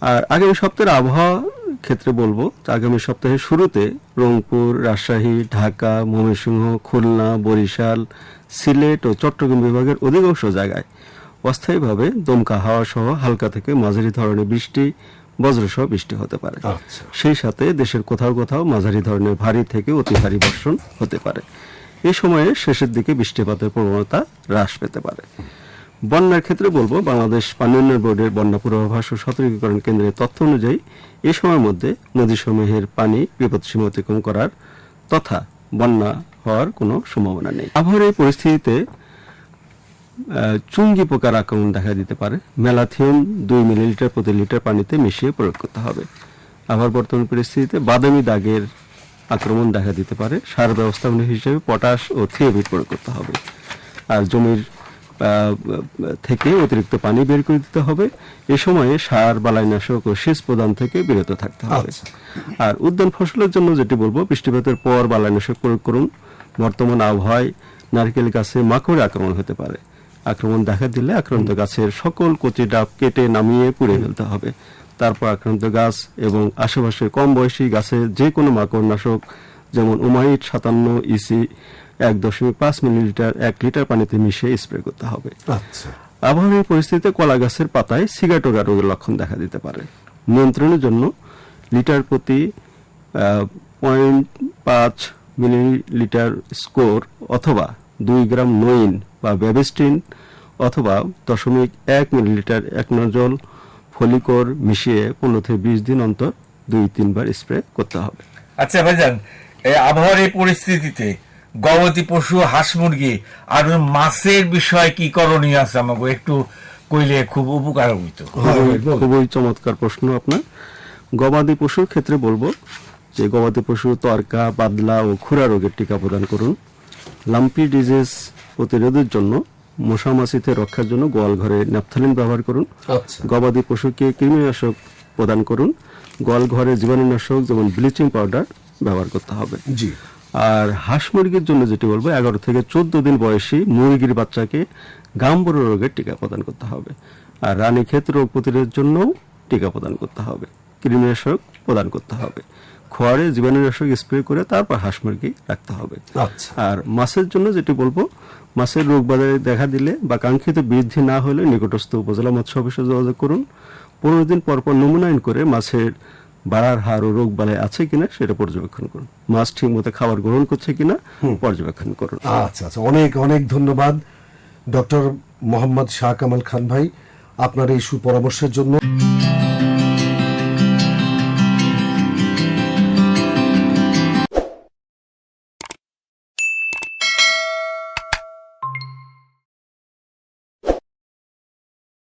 আর আগামী সপ্তাহের আবহাওয়া ক্ষেত্রে বলব আগামী সপ্তাহের শুরুতে রংপুর রাজশাহী ঢাকা ময়মনসিংহ খুলনা বরিশাল সিলেট ও চট্টগ্রাম বিভাগের অধিকাংশ জায়গায় অস্থায়ীভাবে দমকা হাওয়া সহ হালকা থেকে মাঝারি ধরনের বৃষ্টি বজ্রসহ বৃষ্টি হতে পারে। আচ্ছা। সেই সাথে দেশের কোথাও কোথাও মাঝারি ধরনের ভারী থেকে অতি ভারী বর্ষণ হতে পারে। এ সময়ে শেষের দিকে বৃষ্টিপাতের প্রবণতা হ্রাস পেতে পারে। বন্যার ক্ষেত্রে বলব, বাংলাদেশ পানি উন্নয়ন বোর্ডের বন্যা পূর্বাভাস ও সতর্কীকরণ কেন্দ্রের তথ্য অনুযায়ী এ সময়ের মধ্যে নদীসমূহের পানি বিপদসীমা অতিক্রম করার তথা বন্যা হওয়ার কোনো সম্ভাবনা নেই। আবহাওয়ার এই পরিস্থিতিতে চুঙ্গি পোকার আক্রমণ দেখা দিতে পারে। মেলাথিয়ন দুই মিলিলিটার প্রতি লিটার পানিতে মিশিয়ে প্রয়োগ করতে হবে। আবার বর্তমান পরিস্থিতিতে বাদামি দাগের আক্রমণ দেখা দিতে পারে। সার ব্যবস্থাপনা হিসেবে পটাশ ও থিওবিট প্রয়োগ করতে হবে। আর জমির থেকে অতিরিক্ত পানি বের করে দিতে হবে। এ সময়ে সার বালাইনাশক ও সেচ প্রদান থেকে বিরত থাকতে হবে। আচ্ছা। আর উদ্যান ফসলের জন্য যেটি বলব বৃষ্টিপাতের পর বালাইনাশক প্রয়োগ করুন। বর্তমান আবহাওয়ায় নারকেল গাছে মাকড় আক্রমণ হতে পারে। আক্রমণ দেখা দিলে আক্রান্ত গাছের সকল কচি ডাব কেটে নামিয়ে পুড়ে ফেলতে হবে। তারপর আক্রান্ত গাছ এবং আশেপাশের কম বয়সী গাছে যে কোনো মাকড়নাশক যেমন উমাইট সাতান্ন ইসি এক দশমিক পাঁচ মিলিলিটার এক লিটার পানিতে মিশিয়ে স্প্রে করতে হবে। আচ্ছা। আবহাওয়ার পরিস্থিতিতে কলা গাছের পাতায় সিগাটোগা রোগের লক্ষণ দেখা দিতে পারে। নিয়ন্ত্রণের জন্য লিটার প্রতি পয়েন্ট পাঁচ মিলিলিটার স্কোর অথবা দুই গ্রাম নইন বা ব্যাবিস্টিন অথবা দশমিক এক মিলিলিটার একনজল ফলিকর মিশিয়ে পনেরো থেকে বিশ দিন অন্তর দুই তিনবার স্প্রে করতে হবে। আচ্ছা ভাইজান এই আবহাওয়ার এই পরিস্থিতিতে গবাদি পশু হাঁস মুরগি আর মাছের বিষয়ে কি করণীয় আছে আমাকে একটু কইলে খুব উপকার হইত। খুবই- চমৎকার প্রশ্ন আপনার। গবাদি পশুর ক্ষেত্রে বলব যে গবাদি পশু তরকা বাদলা ও খুরা রোগের টিকা প্রদান করুন। লাম্পি ডিজিজ প্রতিরোধের জন্য মশা মাছিতে রক্ষার জন্য গোয়াল ঘরে ন্যাপথালিন ব্যবহার করুন। আচ্ছা। গবাদি পশুকে কৃমিনাশক প্রদান করুন। গোয়াল ঘরে জীবাণুনাশক যেমন ব্লিচিং পাউডার ব্যবহার করতে হবে। জি। আর হাঁস মুরগির জন্য যেটি বলব এগারো থেকে চোদ্দ দিন বয়সী মুরগির বাচ্চাকে গাম্বুরো রোগের টিকা প্রদান করতে হবে। আর রানী রানীক্ষেত রোগ প্রতিরোধের জন্য টিকা প্রদান করতে হবে। কৃমিনাশক প্রদান করতে হবে। খোয়ারে জীবাণুনাশক স্প্রে করে তারপর হাঁস মুরগি রাখতে হবে। আচ্ছা। আর মাছের জন্য যেটি বলব মাছের রোগ বাজারে দেখা দিলে বা কাঙ্ক্ষিত বৃদ্ধি না হলে নিকটস্থ উপজেলা মৎস্য অফিসে যোগাযোগ করুন। পনেরো দিন পর পর নমুনায়ন করে মাছের বাড়ার হার ও রোগ বালাই আছে কিনা সেটা পর্যবেক্ষণ করুন। মাছ ঠিক মতো খাবার গ্রহণ করছে কিনা পর্যবেক্ষণ করুন। আচ্ছা আচ্ছা। অনেক অনেক ধন্যবাদ। ডক্টর মোহাম্মদ শাহ কামাল খান ভাই আপনার এই সুপরামর্শের জন্য।